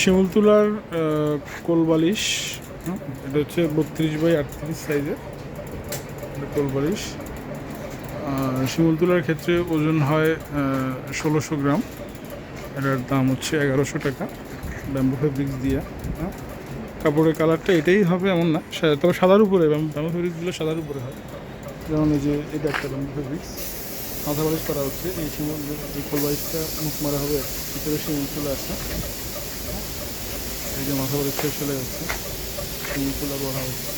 শিমুল তুলার আহ, কোলবালিশ এটা হচ্ছে বত্রিশ বাই আটত্রিশ সাইজের কোলবালিশ আহ, শিমুল তুলার ক্ষেত্রে ওজন হয় ষোলোশো গ্রাম। এটার দাম হচ্ছে এগারোশো টাকা ব্যাম্বু ফেব্রিক্স দিয়ে কাপড়ের কালারটা এটাই হবে এমন না তবে সাদার উপরে ব্যাম্বু ফেব্রিক্সগুলো সাদার উপরে হয়। যেমন এই যে এটা একটা ব্যাম্বু ফেব্রিক্স। মাথা বালিশ করা হচ্ছে এই শিমুল এই কোলবালিশটা মুখ মারা হবে ভিতরে শিমুল তুলা আছে। এই যে মাথা করে শেষ চলে যাচ্ছে। ফুল বড় হচ্ছে